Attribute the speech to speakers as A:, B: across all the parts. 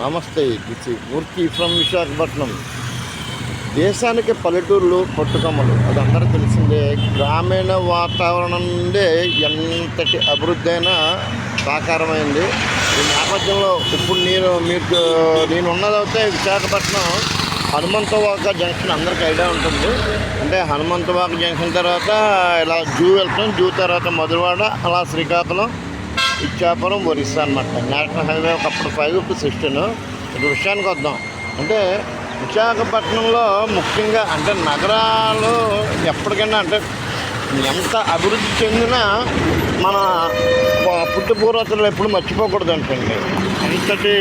A: నమస్తే this Murthy from Visakhapatnam. దేశానికి పల్లెటూర్లు పట్టుకమ్మలు. అది అందరూ తెలిసిందే గ్రామీణ వాతావరణం నుండే ఎంతటి అభివృద్ధి అయినా సాకారమైంది. ఈ నేపథ్యంలో ఇప్పుడు నేను మీకు నేను ఉన్నదైతే విశాఖపట్నం హనుమంతవాక జంక్షన్ అందరికీ ఐడియా ఉంటుంది. అంటే హనుమంతవాక జంక్షన్ తర్వాత ఇలా జూ వెళ్తాం. జూ తర్వాత మధురవాడ అలా శ్రీకాకుళం. ఇచ్చాపురం ఒరిస్సా అనమాట నేషనల్ హైవే ఒకప్పుడు ఫైవ్ ఇప్పుడు సిక్స్టీన్ ఇప్పుడు విషయానికి వద్దాం. అంటే విశాఖపట్నంలో ముఖ్యంగా అంటే నగరాలు ఎప్పటికైనా అంటే ఎంత అభివృద్ధి చెందినా మన పుట్టు పూర్వతలు ఎప్పుడు మర్చిపోకూడదు అంటండి అంతటి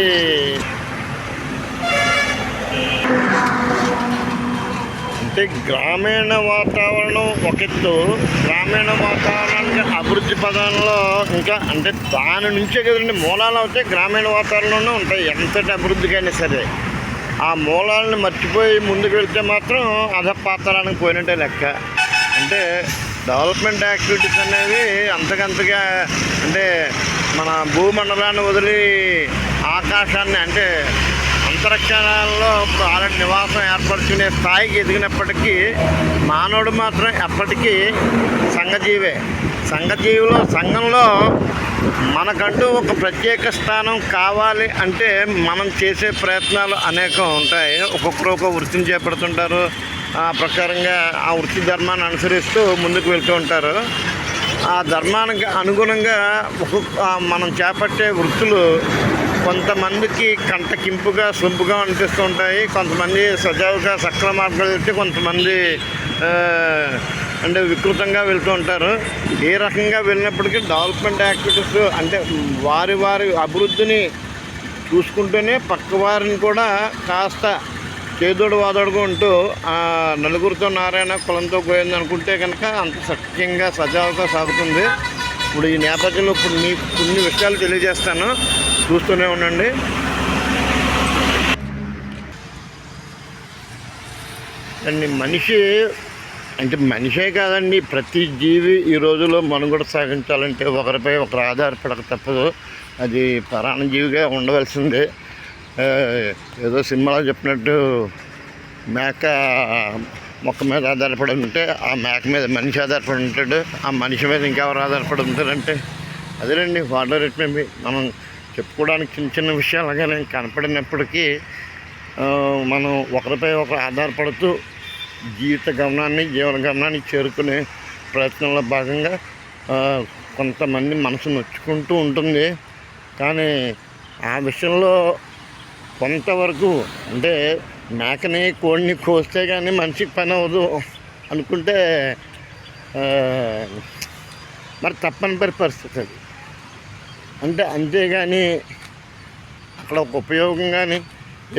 A: అంటే గ్రామీణ వాతావరణం ఒకెత్తు గ్రామీణ వాతావరణానికి అభివృద్ధి పదంలో ఇంకా అంటే దాని నుంచే కదండి మూలాలు అయితే గ్రామీణ వాతావరణంలోనే ఉంటాయి. ఎంతటి అభివృద్ధికైనా సరే. ఆ మూలాలను మర్చిపోయి ముందుకు వెళ్తే మాత్రం అధపాతానికి పోయినట్టే లెక్క. అంటే డెవలప్మెంట్ యాక్టివిటీస్ అనేవి అంతకంతగా అంటే మన భూమండలాన్ని వదిలి ఆకాశాన్ని అంటే అంతరిక్షాలలో వాళ్ళ నివాసం ఏర్పరచుకునే స్థాయికి ఎదిగినప్పటికీ మానవుడు మాత్రం ఎప్పటికీ సంఘజీవే. సంఘజీవిలో సంఘంలో మనకంటూ ఒక ప్రత్యేక స్థానం కావాలి అంటే మనం చేసే ప్రయత్నాలు అనేకం ఉంటాయి. ఒక్కొక్కరు ఒక వృత్తిని చేపడుతుంటారు. ఆ ప్రకారంగా ఆ వృత్తి ధర్మాన్ని అనుసరిస్తూ ముందుకు వెళ్తూ ఉంటారు. ఆ ధర్మానికి అనుగుణంగా ఒక్కొక్క మనం చేపట్టే వృత్తులు కొంతమందికి కంటకింపుగా సొంపుగా అనిపిస్తూ ఉంటాయి. కొంతమంది సజావుగా సక్రమ మార్గాలు వెళ్తే కొంతమంది అంటే వికృతంగా వెళ్తూ ఉంటారు. ఏ రకంగా వెళ్ళినప్పటికీ డెవలప్మెంట్ యాక్టివిటీస్ అంటే వారి వారి అభివృద్ధిని చూసుకుంటూనే పక్క వారిని కూడా కాస్త చేదోడు వాదోడుగా ఉంటూ నలుగురితో నారాయణ కులంతో పోయింది అనుకుంటే కనుక అంత సఖ్యంగా సజావుగా సాగుతుంది. ఇప్పుడు ఈ నేపథ్యంలో ఇప్పుడు మీకు కొన్ని విషయాలు తెలియజేస్తాను. చూస్తూనే ఉండండి. అండి మనిషి అంటే మనిషే కాదండి ప్రతి జీవి ఈ రోజులో మనుగడ సాగించాలంటే ఒకరిపై ఒకరు ఆధారపడక తప్పదు. అది పరాణ జీవిగా ఉండవలసిందే. ఏదో సినిమాలో చెప్పినట్టు మేక మొక్క మీద ఆధారపడి ఉంటే ఆ మేక మీద మనిషి ఆధారపడి ఉంటాడు ఆ మనిషి మీద ఇంకెవరు ఆధారపడి ఉంటారంటే అదేనండి వాటర్ రేట్ మేబీ మనం చెప్పుకోవడానికి చిన్న చిన్న విషయాలు కానీ కనపడినప్పటికీ మనం ఒకరిపై ఒకరు ఆధారపడుతూ జీవిత గమనాన్ని జీవన గమనాన్ని చేరుకునే ప్రయత్నంలో భాగంగా కొంతమంది మనసు నొచ్చుకుంటూ ఉంటుంది. కానీ ఆ విషయంలో కొంతవరకు అంటే మేకని కోడిని కోస్తే కానీ మనిషికి పని అవ్వదు అనుకుంటే మరి తప్పనిపరి పరిస్థితి అది. అంటే అంతేగాని అక్కడ ఒక ఉపయోగం కానీ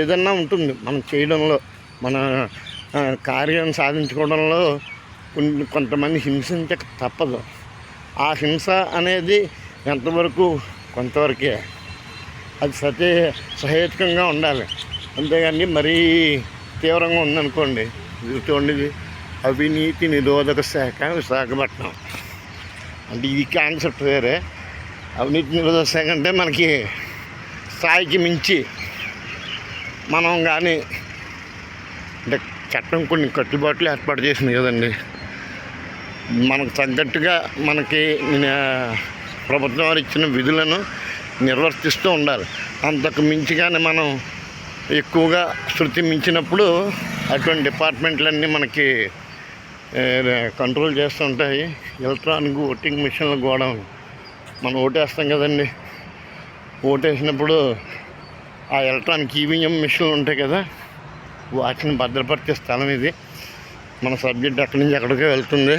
A: ఏదన్నా ఉంటుంది మనం చేయడంలో మన కార్యం సాధించుకోవడంలో కొన్ని కొంతమంది హింసించక తప్పదు. ఆ హింస అనేది ఎంతవరకు కొంతవరకే. అది సతే సహేతుకంగా ఉండాలి. అంతేగాని మరీ తీవ్రంగా ఉందనుకోండి చూడండి ఇది అవినీతి నిరోధక శాఖ విశాఖపట్నం. అంటే ఈ కాన్సెప్ట్ వేరే. అవినీతి నిరోధక శాఖ అంటే మనకి స్థాయికి మించి మనం కానీ అంటే చట్టం కొన్ని కట్టుబాట్లు ఏర్పాటు చేసింది కదండి. మనకు తగ్గట్టుగా మనకి ప్రభుత్వం వారు ఇచ్చిన విధులను నిర్వర్తిస్తూ ఉండాలి. అంతకు మించిగానే మనం ఎక్కువగా శృతి మించినప్పుడు అటువంటి డిపార్ట్మెంట్లన్నీ మనకి కంట్రోల్ చేస్తూ ఉంటాయి. ఎలక్ట్రానిక్ ఓటింగ్ మిషన్లు కూడా మనం ఓటేస్తాం కదండి. ఓటేసినప్పుడు ఆ ఎలక్ట్రానిక్ ఈవీఎం మిషన్లు ఉంటాయి కదా వాటిని భద్రపరిచే స్థలం ఇది. మన సబ్జెక్ట్ అక్కడి నుంచి ఎక్కడికే వెళ్తుంది.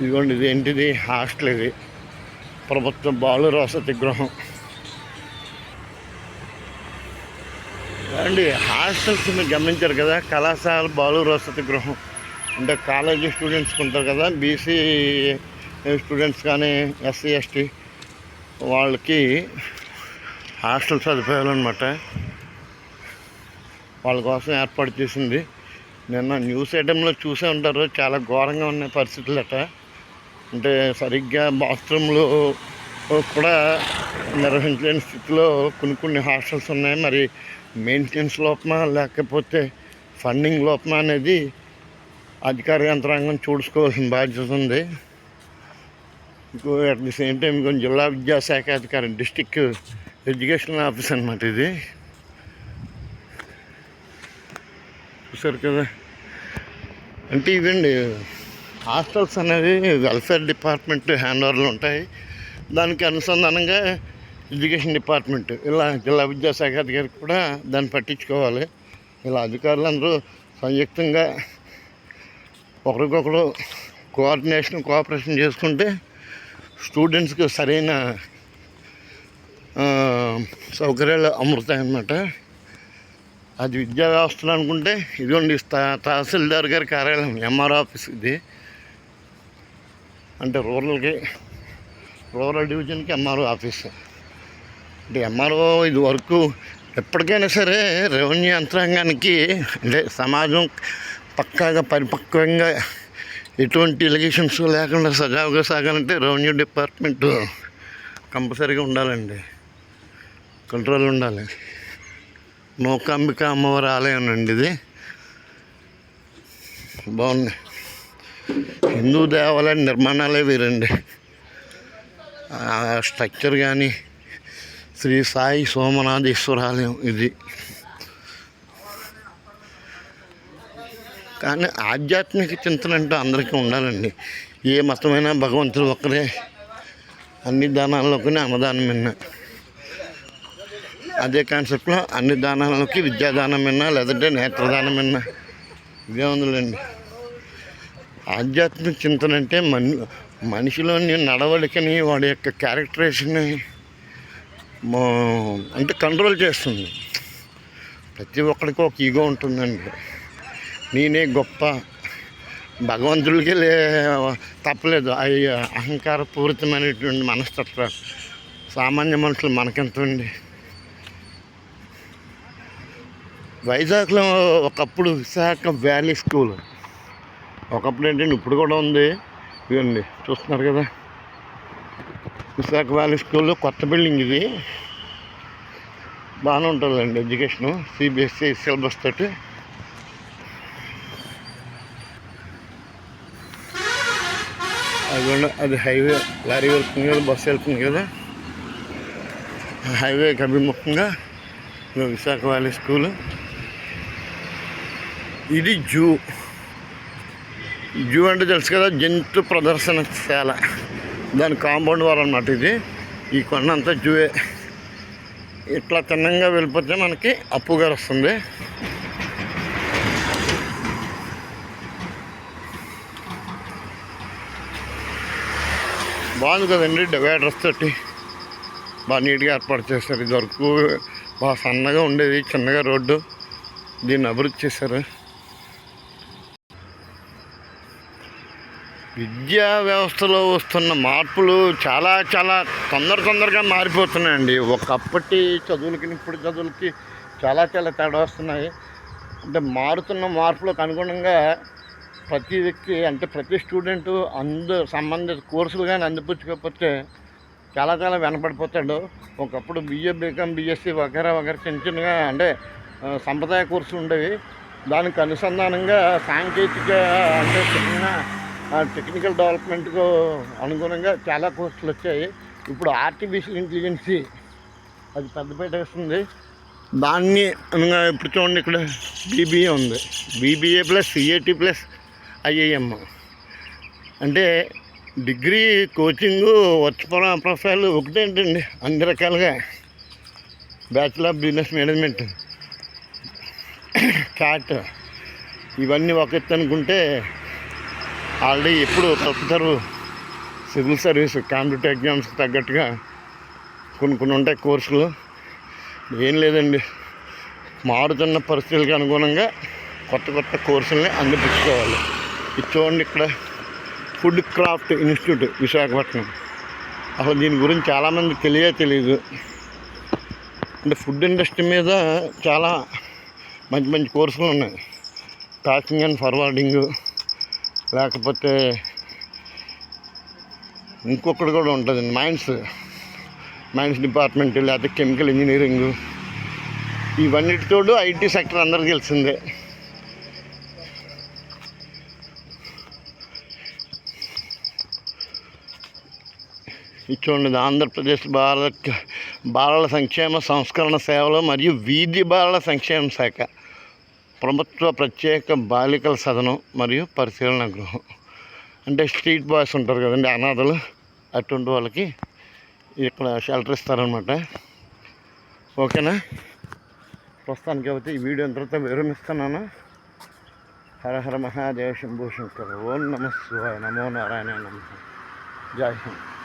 A: ఇదిగోండి ఇది ఏంటిది? హాస్టల్ ఇది. ప్రభుత్వ బాలుర వసతి గృహం. అండి హాస్టల్స్ మీరు గమనించారు కదా కళాశాల బాలుర వసతి గృహం. అంటే కాలేజీ స్టూడెంట్స్ ఉంటారు కదా బీసీ స్టూడెంట్స్ కానీ ఎస్సీ ఎస్టీ వాళ్ళకి హాస్టల్ సదుపాయాలు అనమాట వాళ్ళ కోసం ఏర్పాటు చేసింది. నిన్న న్యూస్ ఐటెంలో చూసే ఉంటారు చాలా ఘోరంగా ఉన్నాయి పరిస్థితులు అట అంటే సరిగ్గా బాత్రూంలు కూడా నిర్వహించలేని స్థితిలో కొన్ని కొన్ని హాస్టల్స్ ఉన్నాయి. మరి మెయింటెనెన్స్ లోపమా లేకపోతే ఫండింగ్ లోపమా అనేది అధికార యంత్రాంగం చూసుకోవాల్సిన బాధ్యత ఉంది. ఇంకో అట్ ది సేమ్ టైం ఇంకొంచెం జిల్లా విద్యాశాఖ అధికారి డిస్టిక్ ఎడ్యుకేషన్ ఆఫీస్ అనమాట ఇది. చూసారు కదా. అంటే ఇవండి హాస్టల్స్ అనేవి వెల్ఫేర్ డిపార్ట్మెంట్ హ్యాండ్ ఓవర్లు ఉంటాయి. దానికి అనుసంధానంగా ఎడ్యుకేషన్ డిపార్ట్మెంట్ ఇలా జిల్లా విద్యాశాఖ అధికారి కూడా దాన్ని పట్టించుకోవాలి. ఇలా అధికారులందరూ సంయుక్తంగా ఒకరికొకరు కోఆర్డినేషన్ కోఆపరేషన్ చేసుకుంటే స్టూడెంట్స్కి సరైన సౌకర్యాలు అమృతాయన్నమాట అది విద్యా వ్యవస్థలు అనుకుంటే ఇదిగోండి తహసీల్దార్ గారి కార్యాలయం ఎంఆర్ ఆఫీస్ ఇది. అంటే రూరల్కి రూరల్ డివిజన్కి ఎంఆర్ఓ ఆఫీస్. అంటే ఎంఆర్ఓ ఇది వరకు ఎప్పటికైనా సరే రెవెన్యూ యంత్రాంగానికి అంటే సమాజం పక్కాగా పరిపక్వంగా ఎటువంటి ఎలిగేషన్స్ లేకుండా సజావుగా సాగాలంటే రెవెన్యూ డిపార్ట్మెంట్ కంపల్సరీగా ఉండాలండి. కంట్రోల్ ఉండాలి. నూకాంబిక అమ్మవారి ఆలయం అండి ఇది. బాగుంది. హిందూ దేవాలయ నిర్మాణాలే వేరండి. ఆ స్ట్రక్చర్ కానీ శ్రీ సాయి సోమనాథేశ్వర ఆలయం ఇది. కానీ ఆధ్యాత్మిక చింతన అంటే అందరికీ ఉండాలండి. ఏ మతమైనా భగవంతుడు ఒక్కరే అన్ని దానాల్లోకి అన్నదానం విన్నా. అదే కాన్సెప్ట్లో అన్ని దానాలకి విద్యాదానం విన్నా లేదంటే నేత్రదానం విన్నా. ఇదే ఉందిలేండి. ఆధ్యాత్మిక చింతన అంటే మన్ మనిషిలోని నడవడికని వాడి యొక్క క్యారెక్టరేషన్ని అంటే కంట్రోల్ చేస్తుంది. ప్రతి ఒక్కడికి ఒక ఈగో ఉంటుందండి. నేనే గొప్ప. భగవంతుడికి లే తప్పలేదు. అవి అహంకారపూరితమైనటువంటి మనస్తత్వం సామాన్య మనుషులు మనకెంత అండి. వైజాగ్లో ఒకప్పుడు విశాఖ వ్యాలీ స్కూల్. ఒకప్పుడు ఏంటంటే ఇప్పుడు కూడా ఉంది. ఇదండి చూస్తున్నారు కదా. విశాఖ వ్యాలీ స్కూల్లో కొత్త బిల్డింగ్ ఇది. బాగానే ఉంటుందండి ఎడ్యుకేషను. సిబిఎస్సి సిలబస్ తోటి. అది అది హైవే లారీ వెళ్తుంది కదా బస్సు వెళ్తుంది కదా. హైవేకి అభిముఖంగా విశాఖ వ్యాలీ స్కూల్. ఇది జూ. జూ అంటే తెలుసు కదా జంతు ప్రదర్శనశాల. దాని కాంపౌండ్ వాల్ అన్నమాట ఇది. ఈ కొండ అంతా జూవే ఇట్లా తిన్నంగా వెళ్ళిపోతే మనకి అప్పు గారు వస్తుంది. బాగుంది కదండి డివైడర్స్ తోటి. బాగా నీట్గా ఏర్పాటు చేశారు. ఇది వరకు బాగా సన్నగా ఉండేది చిన్నగా రోడ్డు. దీన్ని అభివృద్ధి చేశారు. విద్యా వ్యవస్థలో వస్తున్న మార్పులు చాలా చాలా తొందర తొందరగా మారిపోతున్నాయండి. ఒకప్పటి చదువులకి ఇప్పుడు చదువులకి చాలా చాలా తేడా వస్తున్నాయి. అంటే మారుతున్న మార్పులకు అనుగుణంగా ప్రతి వ్యక్తి అంటే ప్రతి స్టూడెంట్ అందు సంబంధిత కోర్సులు కానీ అందిపుచ్చుకోకపోతే చాలా చాలా వెనపడిపోతాడు. ఒకప్పుడు బిఏ బీకామ్ బీఎస్సీ వగేరా వగేరా చిన్న చిన్నగా అంటే సంప్రదాయ కోర్సులు ఉండేవి. దానికి అనుసంధానంగా సాంకేతిక అంటే చిన్న టెక్నికల్ డెవలప్మెంట్కు అనుగుణంగా చాలా కోర్సులు వచ్చాయి. ఇప్పుడు ఆర్టిఫిషియల్ ఇంటెలిజెన్సీ అది పెద్దపేట వస్తుంది. దాన్ని ఇప్పుడు చూడండి ఇక్కడ బీబీఏ ఉంది. BBA plus CAT plus IIM. అంటే డిగ్రీ కోచింగు వర్క్ ప్రొఫైల్ ఒకటేంటండి అన్ని రకాలుగా. Bachelor of business management. CAT. ఇవన్నీ ఒక ఎత్తు అనుకుంటే ఆల్రెడీ ఎప్పుడు తప్పుతారు. సివిల్ సర్వీస్ కాంపిటేటివ్ ఎగ్జామ్స్కి తగ్గట్టుగా కొన్ని కొన్ని ఉంటాయి కోర్సులు. ఏం లేదండి. మారుతున్న పరిస్థితులకు అనుగుణంగా కొత్త కొత్త కోర్సుల్ని అందిపించుకోవాలి ఇది చూడండి ఇక్కడ ఫుడ్ క్రాఫ్ట్ ఇన్స్టిట్యూట్ విశాఖపట్నం. అసలు దీని గురించి చాలామంది తెలియే తెలియదు అంటే ఫుడ్ ఇండస్ట్రీ మీద చాలా మంచి మంచి కోర్సులు ఉన్నాయి. ప్యాకింగ్ అండ్ ఫార్వర్డింగ్ లేకపోతే ఇంకొకటి కూడా ఉంటుంది మైన్స్. మైన్స్ డిపార్ట్మెంట్ లేకపోతే కెమికల్ ఇంజనీరింగ్. ఇవన్నిటితోడు ఐటీ సెక్టర్ అందరికీ తెలిసిందే. ఇది ఆంధ్రప్రదేశ్ బాల బాలల సంక్షేమ సంస్కరణ సేవలు మరియు వీధి బాలల సంక్షేమ శాఖ ప్రభుత్వ ప్రత్యేక బాలికల సదనం మరియు పరిశీలన గృహం. అంటే స్ట్రీట్ బాయ్స్ ఉంటారు కదండి అనాథలు. అటువంటి వాళ్ళకి ఇక్కడ షెల్టర్ ఇస్తారనమాట ఓకేనా? ప్రస్తుతానికి అయితే ఈ వీడియో తర్వాత విరమిస్తున్నాను. హర హర మహాదేవ శంభూ శంకర్. ఓం నమ శివాయ. నమో నారాయణ నమ. జై హింద్.